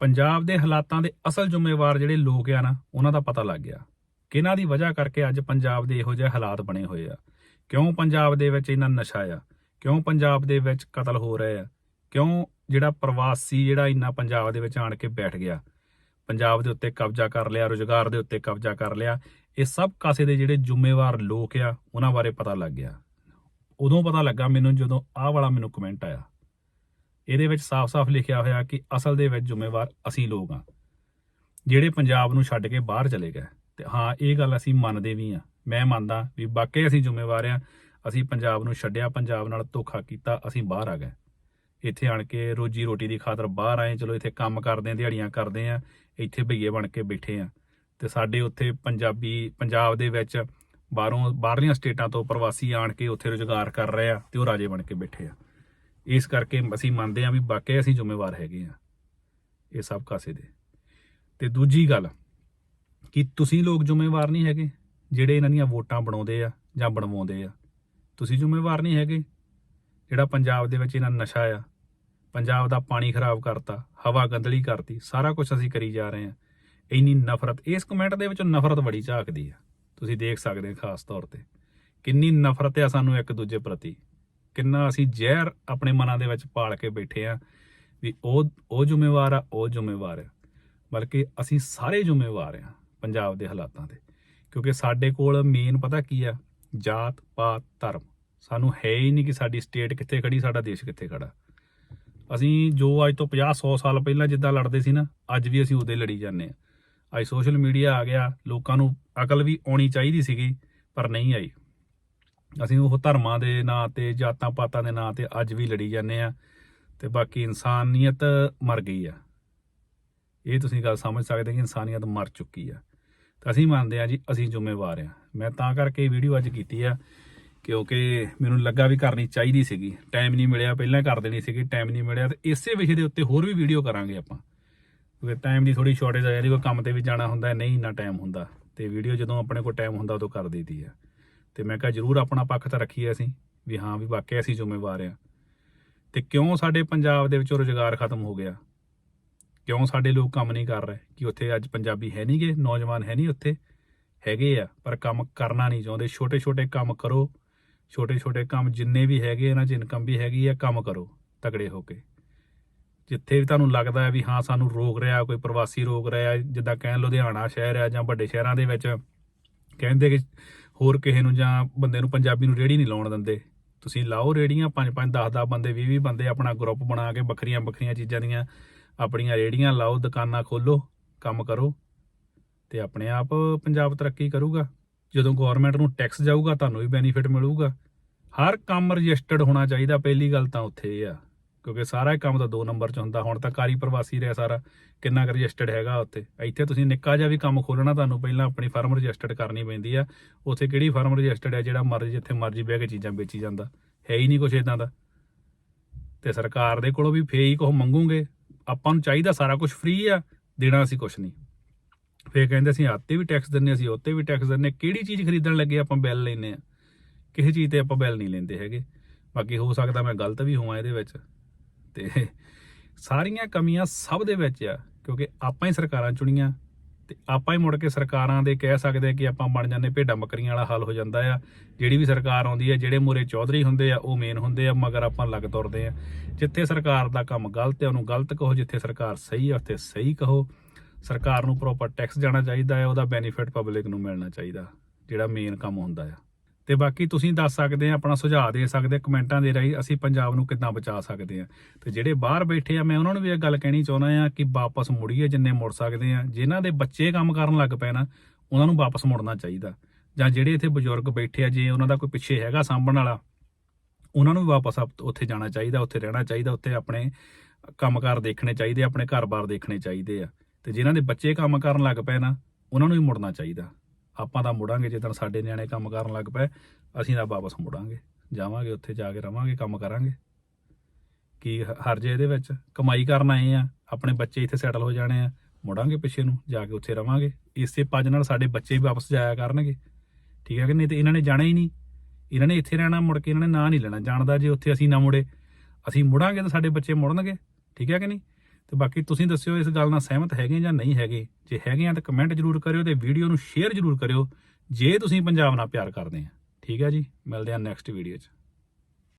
ਪੰਜਾਬ ਦੇ ਹਾਲਾਤਾਂ ਦੇ ਅਸਲ ਜ਼ਿੰਮੇਵਾਰ ਜਿਹੜੇ ਲੋਕ ਆ ਨਾ, ਉਹਨਾਂ ਦਾ ਪਤਾ ਲੱਗ ਗਿਆ। ਕਿਹਨਾਂ ਦੀ ਵਜ੍ਹਾ ਕਰਕੇ ਅੱਜ ਪੰਜਾਬ ਦੇ ਇਹੋ ਜਿਹੇ ਹਾਲਾਤ ਬਣੇ ਹੋਏ ਆ? ਕਿਉਂ ਪੰਜਾਬ ਦੇ ਵਿੱਚ ਇੰਨਾ ਨਸ਼ਾ ਆ? ਕਿਉਂ ਪੰਜਾਬ ਦੇ ਵਿੱਚ ਕਤਲ ਹੋ ਰਹੇ ਆ? ਕਿਉਂ ਜਿਹੜਾ ਪ੍ਰਵਾਸੀ ਜਿਹੜਾ ਇੰਨਾ ਪੰਜਾਬ ਦੇ ਵਿੱਚ ਆਣ ਕੇ ਬੈਠ ਗਿਆ? ਪੰਜਾਬ ਦੇ ਉੱਤੇ ਕਬਜ਼ਾ ਕਰ ਲਿਆ, ਰੁਜ਼ਗਾਰ ਦੇ ਉੱਤੇ ਕਬਜ਼ਾ ਕਰ ਲਿਆ, ਇਹ ਸਭ ਕਾਸੇ ਦੇ ਜਿਹੜੇ ਜ਼ਿੰਮੇਵਾਰ ਲੋਕ ਆ, ਉਹਨਾਂ ਬਾਰੇ ਪਤਾ ਲੱਗ ਗਿਆ। ਉਦੋਂ ਪਤਾ ਲੱਗਾ ਮੈਨੂੰ ਜਦੋਂ ਆਹ ਵਾਲਾ ਮੈਨੂੰ ਕਮੈਂਟ ਆਇਆ। ਇਹਦੇ ਵਿੱਚ ਸਾਫ਼-ਸਾਫ਼ ਲਿਖਿਆ ਹੋਇਆ ਕਿ ਅਸਲ ਦੇ ਵਿੱਚ ਜ਼ਿੰਮੇਵਾਰ ਅਸੀਂ ਲੋਕ ਆ ਜਿਹੜੇ ਪੰਜਾਬ ਨੂੰ ਛੱਡ ਕੇ ਬਾਹਰ ਚਲੇ ਗਏ, ਤੇ ਹਾਂ, ਇਹ ਗੱਲ ਅਸੀਂ ਮੰਨਦੇ ਵੀ ਆ ਮੈਂ ਮੰਨਦਾ ਵੀ ਵਾਕਈ ਅਸੀਂ ਜ਼ਿੰਮੇਵਾਰ ਆ ਅਸੀਂ ਪੰਜਾਬ ਨੂੰ ਛੱਡਿਆ, ਪੰਜਾਬ ਨਾਲ ਧੋਖਾ ਕੀਤਾ, ਅਸੀਂ ਬਾਹਰ ਆ ਗਏ। ਇੱਥੇ ਆਣ ਕੇ ਰੋਜੀ ਰੋਟੀ ਦੀ ਖਾਤਰ ਬਾਹਰ ਆਏ, ਚਲੋ ਇੱਥੇ ਕੰਮ ਕਰਦੇ ਆ ਦਿਹਾੜੀਆਂ ਕਰਦੇ ਆ ਇੱਥੇ ਭਈਏ ਬਣ ਕੇ ਬੈਠੇ ਆ ਤੇ ਸਾਡੇ ਉੱਥੇ ਪੰਜਾਬੀ, ਪੰਜਾਬ ਦੇ ਵਿੱਚ ਬਾਹਰੋਂ, ਬਾਹਰਲੀਆਂ ਸਟੇਟਾਂ ਤੋਂ ਪ੍ਰਵਾਸੀ ਆਣ ਕੇ ਉੱਥੇ ਰੁਜ਼ਗਾਰ ਕਰ ਰਹੇ ਆ ਤੇ ਉਹ ਰਾਜੇ ਬਣ ਕੇ ਬੈਠੇ ਆ। ਇਸ ਕਰਕੇ ਅਸੀਂ ਮੰਨਦੇ ਹਾਂ ਵੀ ਵਾਕਈ ਅਸੀਂ ਜ਼ਿੰਮੇਵਾਰ ਹੈਗੇ ਆ ਇਹ ਸਭ ਕਾਸੇ ਦੇ। ਤੇ ਦੂਜੀ ਗੱਲ ਕਿ ਤੁਸੀਂ ਲੋਕ ਜ਼ਿੰਮੇਵਾਰ ਨਹੀਂ ਹੈਗੇ, ਜਿਹੜੇ ਇਹਨਾਂ ਦੀਆਂ ਵੋਟਾਂ ਬਣਾਉਂਦੇ ਆ ਜਾਂ ਬਣਵਾਉਂਦੇ ਆ। ਤੁਸੀਂ ਜ਼ਿੰਮੇਵਾਰ ਨਹੀਂ ਹੈਗੇ, ਜਿਹੜਾ ਪੰਜਾਬ ਦੇ ਵਿੱਚ ਇਹਨਾਂ ਨਸ਼ਾ ਆ, ਪੰਜਾਬ ਦਾ ਪਾਣੀ ਖਰਾਬ ਕਰਤਾ, ਹਵਾ ਗੰਦਲੀ ਕਰਤੀ, ਸਾਰਾ ਕੁਝ ਅਸੀਂ ਕਰੀ ਜਾ ਰਹੇ ਆ ਇੰਨੀ ਨਫ਼ਰਤ, ਇਸ ਕਮੈਂਟ ਦੇ ਵਿੱਚੋਂ ਨਫ਼ਰਤ ਬੜੀ ਝਾਕਦੀ ਆ। ਤੁਸੀਂ ਦੇਖ ਸਕਦੇ ਆ ਖਾਸ ਤੌਰ ਤੇ। ਕਿੰਨੀ ਨਫ਼ਰਤ ਆ ਸਾਨੂੰ ਇੱਕ ਦੂਜੇ ਪ੍ਰਤੀ। ਕਿੰਨਾ ਅਸੀਂ ਜ਼ਹਿਰ ਆਪਣੇ ਮਨਾਂ ਦੇ ਵਿੱਚ ਪਾਲ ਕੇ ਬੈਠੇ ਆ ਵੀ ਉਹ ਉਹ ਜ਼ਿੰਮੇਵਾਰ ਆ, ਉਹ ਜ਼ਿੰਮੇਵਾਰ ਆ। ਬਲਕਿ ਅਸੀਂ ਸਾਰੇ ਜ਼ਿੰਮੇਵਾਰ ਆ ਪੰਜਾਬ ਦੇ ਹਾਲਾਤਾਂ ਦੇ। ਕਿਉਂਕਿ ਸਾਡੇ ਕੋਲ ਮੇਨ ਪਤਾ ਕੀ ਆ? ਜਾਤ, ਪਾਤ, ਧਰਮ। ਸਾਨੂੰ ਹੈ ਹੀ ਨਹੀਂ ਕਿ ਸਾਡੀ ਸਟੇਟ ਕਿੱਥੇ ਖੜੀ ਸਾਡਾ ਦੇਸ਼ ਕਿੱਥੇ ਖੜਾ ਅਸੀਂ ਜੋ ਅੱਜ ਤੋਂ 50 100 ਸਾਲ ਪਹਿਲਾਂ ਜਿੱਦਾਂ ਲੜਦੇ ਸੀ ਨਾ, ਅੱਜ ਵੀ ਅਸੀਂ ਉਹਦੇ ਲੜੀ ਜਾਂਦੇ ਆ ਅੱਜ ਸੋਸ਼ਲ ਮੀਡੀਆ ਆ ਗਿਆ, ਲੋਕਾਂ ਨੂੰ ਅਕਲ ਵੀ ਆਉਣੀ ਚਾਹੀਦੀ ਸੀਗੀ, ਪਰ ਨਹੀਂ ਆਈ। ਅਸੀਂ ਉਹ ਧਰਮਾਂ ਦੇ ਨਾਂ ਤੇ, ਜਾਤਾਂ ਪਾਤਾਂ ਦੇ ਨਾਂ ਤੇ ਅੱਜ ਵੀ ਲੜੀ ਜਾਂਦੇ ਆ ਤੇ ਬਾਕੀ ਇਨਸਾਨੀਅਤ ਮਰ ਗਈ ਆ। ਇਹ ਤੁਸੀਂ ਗੱਲ ਸਮਝ ਸਕਦੇ ਕਿ ਇਨਸਾਨੀਅਤ ਮਰ ਚੁੱਕੀ ਆ। ਤਾਂ ਅਸੀਂ ਮੰਨਦੇ ਆ ਜੀ, ਅਸੀਂ ਜ਼ਿੰਮੇਵਾਰ ਆ ਮੈਂ ਤਾਂ ਕਰਕੇ ਇਹ ਵੀਡੀਓ ਅੱਜ ਕੀਤੀ ਆ ਕਿਉਂਕਿ ਮੈਨੂੰ ਲੱਗਾ ਵੀ ਕਰਨੀ ਚਾਹੀਦੀ ਸੀਗੀ। ਟਾਈਮ ਨਹੀਂ ਮਿਲਿਆ, ਪਹਿਲਾਂ ਕਰ ਦੇਣੀ ਸੀਗੀ ਟਾਈਮ ਨਹੀਂ ਮਿਲਿਆ ਤੇ ਇਸੇ ਵਿਸ਼ੇ ਦੇ ਉੱਤੇ ਹੋਰ ਵੀ ਵੀਡੀਓ ਕਰਾਂਗੇ ਆਪਾਂ। ਕਿਉਂਕਿ ਟਾਈਮ ਦੀ ਥੋੜੀ ਸ਼ਾਰਟੇਜ ਆ ਜਾਂਦੀ ਕੋਈ ਕੰਮ ਤੇ ਵੀ ਜਾਣਾ ਹੁੰਦਾ, ਨਹੀਂ ਇੰਨਾ ਟਾਈਮ ਹੁੰਦਾ। ਤੇ ਵੀਡੀਓ ਜਦੋਂ ਆਪਣੇ ਕੋਲ ਟਾਈਮ ਹੁੰਦਾ, ਉਦੋਂ ਕਰ ਦਈਦੀ ਆ। ਤੇ ਮੈਂ ਕਿਹਾ ਜਰੂਰ ਆਪਣਾ ਪੱਖ ਤਾਂ ਰੱਖੀਏ ਅਸੀਂ, ਵੀ ਹਾਂ ਵੀ ਵਾਕਿਆ ਅਸੀਂ ਜ਼ਿੰਮੇਵਾਰ ਆ ਤੇ ਕਿਉਂ ਸਾਡੇ ਪੰਜਾਬ ਦੇ ਵਿੱਚੋਂ ਰੁਜ਼ਗਾਰ ਖਤਮ ਹੋ ਗਿਆ? ਕਿਉਂ ਸਾਡੇ ਲੋਕ ਕੰਮ ਨਹੀਂ ਕਰ ਰਹੇ? ਕਿ ਉੱਥੇ ਅੱਜ ਪੰਜਾਬੀ ਹੈ ਨਹੀਂਗੇ ਨੌਜਵਾਨ ਹੈ ਨਹੀਂ ਉੱਥੇ? ਹੈਗੇ ਆ, ਪਰ ਕੰਮ ਕਰਨਾ ਨਹੀਂ ਚਾਹੁੰਦੇ। ਛੋਟੇ ਛੋਟੇ ਕੰਮ ਕਰੋ। ਛੋਟੇ ਛੋਟੇ ਕੰਮ ਜਿੰਨੇ ਵੀ ਹੈਗੇ ਇਹਨਾਂ 'ਚ ਇਨਕਮ ਵੀ ਹੈਗੀ ਆ, ਕੰਮ ਕਰੋ ਤਗੜੇ ਹੋ ਕੇ। ਜਿੱਥੇ ਵੀ ਤੁਹਾਨੂੰ ਲੱਗਦਾ ਹੈ ਵੀ ਹਾਂ, ਸਾਨੂੰ ਰੋਕ ਰਿਹਾ, ਕੋਈ ਪ੍ਰਵਾਸੀ ਰੋਕ ਰਿਹਾ, ਜਿੱਦਾਂ ਕਹਿਣ ਲੁਧਿਆਣਾ ਸ਼ਹਿਰ ਆ ਜਾਂ ਵੱਡੇ ਸ਼ਹਿਰਾਂ ਦੇ ਵਿੱਚ, ਕਹਿੰਦੇ ਕਿ ਹੋਰ ਕਿਸੇ ਨੂੰ ਜਾਂ ਬੰਦੇ ਨੂੰ ਪੰਜਾਬੀ ਨੂੰ ਰੇੜੀ ਨਹੀਂ ਲਾਉਣ ਦਿੰਦੇ। ਤੁਸੀਂ ਲਾਓ ਰੇੜੀਆਂ 5 5 10 10 ਬੰਦੇ 20 20 ਬੰਦੇ ਆਪਣਾ ਗਰੁੱਪ ਬਣਾ ਕੇ ਵੱਖਰੀਆਂ ਵੱਖਰੀਆਂ ਚੀਜ਼ਾਂ ਦੀਆਂ ਆਪਣੀਆਂ ਰੇੜੀਆਂ ਲਾਓ, ਦੁਕਾਨਾਂ ਖੋਲੋ, ਕੰਮ ਕਰੋ ਤੇ ਆਪਣੇ ਆਪ ਪੰਜਾਬ ਤਰੱਕੀ ਕਰੂਗਾ। ਜਦੋਂ ਗਵਰਨਮੈਂਟ ਨੂੰ ਟੈਕਸ ਜਾਊਗਾ, ਤੁਹਾਨੂੰ ਵੀ ਬੈਨੀਫਿਟ ਮਿਲੂਗਾ। ਹਰ ਕੰਮ ਰਜਿਸਟਰਡ ਹੋਣਾ ਚਾਹੀਦਾ, ਪਹਿਲੀ ਗੱਲ ਤਾਂ ਉੱਥੇ ਇਹ ਆ। ਕਿਉਂਕਿ ਸਾਰਾ ਹੀ ਕੰਮ ਤਾਂ 2 ਨੰਬਰ 'ਚ ਹੁੰਦਾ। ਹੁਣ ਤਾਂ ਕਾਰੀ ਪ੍ਰਵਾਸੀ ਰਿਹਾ ਸਾਰਾ। ਕਿੰਨਾ ਕੁ ਰਜਿਸਟਰਡ ਹੈਗਾ ਉੱਥੇ। ਇੱਥੇ ਤੁਸੀਂ ਨਿੱਕਾ ਜਿਹਾ ਵੀ ਕੰਮ ਖੋਲਣਾ ਤੁਹਾਨੂੰ ਪਹਿਲਾਂ ਆਪਣੀ ਫਰਮ ਰਜਿਸਟਰਡ ਕਰਨੀ ਪੈਂਦੀ ਆ। ਉੱਥੇ ਕਿਹੜੀ ਫਰਮ ਰਜਿਸਟਰਡ ਹੈ ਜਿਹੜਾ ਮਰਜ਼ੀ ਜਿੱਥੇ ਮਰਜ਼ੀ ਬਹਿ ਕੇ ਚੀਜ਼ਾਂ ਵੇਚੀ ਜਾਂਦਾ। ਹੈ ਹੀ ਨਹੀਂ ਕੁਛ ਇਦਾਂ ਦਾ। ਤੇ ਸਰਕਾਰ ਦੇ ਕੋਲੋਂ ਵੀ ਫੇਰ ਹੀ ਮੰਗੂਗੇ। ਆਪਾਂ ਨੂੰ ਚਾਹੀਦਾ ਸਾਰਾ ਕੁਝ ਫ੍ਰੀ ਆ, ਦੇਣਾ ਅਸੀਂ ਕੁਛ ਨਹੀਂ। ਫੇਰ ਕਹਿੰਦੇ ਅਸੀਂ ਆਤੇ ਵੀ ਟੈਕਸ ਦਿੰਨੇ ਅਸੀਂ ਉੱਤੇ ਵੀ ਟੈਕਸ ਦਿੰਨੇ ਕਿਹੜੀ ਚੀਜ਼ ਖਰੀਦਣ ਲੱਗੇ ਆਪਾਂ ਬਿੱਲ ਲੈਨੇ ਆ? ਕਿਸੇ ਚੀਜ਼ ਤੇ ਆਪਾਂ ਬਿੱਲ ਨਹੀਂ ਲੈਂਦੇ ਹੈਗੇ। ਬਾਕੀ ਹੋ ਸਕਦਾ ਮੈਂ ਗਲਤ ਵੀ ਹੋਵਾਂ ਇਹਦੇ ਵਿੱਚ। ਤੇ ਸਾਰੀਆਂ ਕਮੀਆਂ ਸਭ ਦੇ ਵਿੱਚ ਆ, ਕਿਉਂਕਿ ਆਪਾਂ ਹੀ ਸਰਕਾਰਾਂ ਚੁਣੀਆਂ ਤੇ ਆਪਾਂ ਹੀ ਮੁੜ ਕੇ ਸਰਕਾਰਾਂ ਦੇ ਕਹਿ ਸਕਦੇ ਕਿ ਆਪਾਂ ਬਣ ਜਾਂਦੇ, ਭੇਡਾਂ ਬੱਕਰੀਆਂ ਵਾਲਾ ਹਾਲ ਹੋ ਜਾਂਦਾ ਆ। ਜਿਹੜੀ ਵੀ ਸਰਕਾਰ ਆਉਂਦੀ ਹੈ ਜਿਹੜੇ ਮੂਰੇ ਚੌਧਰੀ ਹੁੰਦੇ ਆ, ਉਹ ਮੇਨ ਹੁੰਦੇ ਆ, ਮਗਰ ਆਪਾਂ ਲੱਗ ਤੁਰਦੇ ਆ। ਜਿੱਥੇ ਸਰਕਾਰ ਦਾ ਕੰਮ ਗਲਤ ਆ, ਉਹਨੂੰ ਗਲਤ ਕਹੋ, ਜਿੱਥੇ ਸਰਕਾਰ ਸਹੀ ਆ, ਉੱਥੇ ਸਹੀ ਕਹੋ। ਸਰਕਾਰ ਨੂੰ ਪ੍ਰੋਪਰ ਟੈਕਸ ਜਾਣਾ ਚਾਹੀਦਾ ਹੈ ਉਹਦਾ ਬੈਨੀਫਿਟ ਪਬਲਿਕ ਨੂੰ ਮਿਲਣਾ ਚਾਹੀਦਾ, ਜਿਹੜਾ ਮੇਨ ਕੰਮ ਹੁੰਦਾ ਆ। ਤੇ ਬਾਕੀ ਤੁਸੀਂ ਦੱਸ ਸਕਦੇ ਆ, ਆਪਣਾ ਸੁਝਾਅ ਦੇ ਸਕਦੇ ਕਮੈਂਟਾਂ ਦੇ ਰਾਹੀਂ ਅਸੀਂ ਪੰਜਾਬ ਨੂੰ ਕਿੱਦਾਂ ਬਚਾ ਸਕਦੇ ਆ। ਤੇ ਜਿਹੜੇ ਬਾਹਰ ਬੈਠੇ ਆ, ਮੈਂ ਉਹਨਾਂ ਨੂੰ ਵੀ ਇਹ ਗੱਲ ਕਹਿਣੀ ਚਾਹੁੰਦਾ ਆ ਕਿ ਵਾਪਸ ਮੁੜੀਏ ਜਿੰਨੇ ਮੁੜ ਸਕਦੇ ਆ। ਜਿਨ੍ਹਾਂ ਦੇ ਬੱਚੇ ਕੰਮ ਕਰਨ ਲੱਗ ਪਏ ਨਾ, ਉਹਨਾਂ ਨੂੰ ਵਾਪਸ ਮੁੜਨਾ ਚਾਹੀਦਾ। ਜਾਂ ਜਿਹੜੇ ਇੱਥੇ ਬਜ਼ੁਰਗ ਬੈਠੇ ਆ, ਜੇ ਉਹਨਾਂ ਦਾ ਕੋਈ ਪਿੱਛੇ ਹੈਗਾ ਸਾਂਭਣ ਵਾਲਾ, ਉਹਨਾਂ ਨੂੰ ਵੀ ਵਾਪਸ ਆਪ- ਉੱਥੇ ਜਾਣਾ ਚਾਹੀਦਾ, ਉੱਥੇ ਰਹਿਣਾ ਚਾਹੀਦਾ, ਉੱਥੇ ਆਪਣੇ ਕੰਮਕਾਰ ਦੇਖਣੇ ਚਾਹੀਦੇ, ਆਪਣੇ ਘਰ-ਬਾਰ ਦੇਖਣੇ ਚਾਹੀਦੇ ਆ। ਤੇ ਜਿਨ੍ਹਾਂ ਦੇ ਬੱਚੇ ਕੰਮ ਕਰਨ ਲੱਗ ਪਏ ਨਾ, ਉਹਨਾਂ ਨੂੰ ਵੀ ਮੁੜਨਾ ਚਾਹੀਦਾ। ਆਪਾਂ ਤਾਂ ਮੁੜਾਂਗੇ ਜਦੋਂ ਸਾਡੇ ਨਿਆਣੇ ਕੰਮ ਕਰਨ ਲੱਗ ਪਏ, ਅਸੀਂ ਤਾਂ ਵਾਪਸ ਮੁੜਾਂਗੇ। ਜਾਵਾਂਗੇ ਉੱਥੇ, ਜਾ ਕੇ ਰਵਾਂਗੇ, ਕੰਮ ਕਰਾਂਗੇ। ਕੀ ਹ- ਹਰਜ ਇਹਦੇ ਵਿੱਚ ਕਮਾਈ ਕਰਨ ਆਏ ਆ, ਆਪਣੇ ਬੱਚੇ ਇੱਥੇ ਸੈਟਲ ਹੋ ਜਾਣੇ ਆ, ਮੁੜਾਂਗੇ ਪਿੱਛੇ ਨੂੰ, ਜਾ ਕੇ ਉੱਥੇ ਰਵਾਂਗੇ। ਇਸੇ ਪੱਜ ਨਾਲ ਸਾਡੇ ਬੱਚੇ ਵੀ ਵਾਪਸ ਜਾਇਆ ਕਰਨਗੇ। ਠੀਕ ਹੈ ਕਿ ਨਹੀਂ? ਤੇ ਇਹਨਾਂ ਨੇ ਜਾਣਾ ਹੀ ਨਹੀਂ। ਇਹਨਾਂ ਨੇ ਇੱਥੇ ਰਹਿਣਾ, ਮੁੜ ਕੇ ਇਹਨਾਂ ਨੇ ਨਾਂ ਨਹੀਂ ਲੈਣਾ। ਜਾਣਦਾ ਜੇ ਉੱਥੇ ਅਸੀਂ ਨਾ ਮੁੜੇ, ਅਸੀਂ ਮੁੜਾਂਗੇ ਤਾਂ ਸਾਡੇ ਬੱਚੇ ਮੁੜਨਗੇ। ਠੀਕ ਹੈ ਕਿ ਨਹੀਂ? ਤੇ ਬਾਕੀ ਤੁਸੀਂ ਦੱਸਿਓ ਇਸ ਗੱਲ ਨਾਲ ਸਹਿਮਤ ਹੈਗੇ ਜਾਂ ਨਹੀਂ ਹੈਗੇ। ਜੇ ਹੈਗੇ ਆ ਤਾਂ ਕਮੈਂਟ ਜਰੂਰ ਕਰਿਓ ਤੇ ਵੀਡੀਓ ਨੂੰ ਸ਼ੇਅਰ ਜਰੂਰ ਕਰਿਓ, ਜੇ ਤੁਸੀਂ ਪੰਜਾਬ ਨਾਲ ਪਿਆਰ ਕਰਦੇ ਆ। ਠੀਕ ਹੈ ਜੀ, ਮਿਲਦੇ ਆ ਨੈਕਸਟ ਵੀਡੀਓ 'ਚ।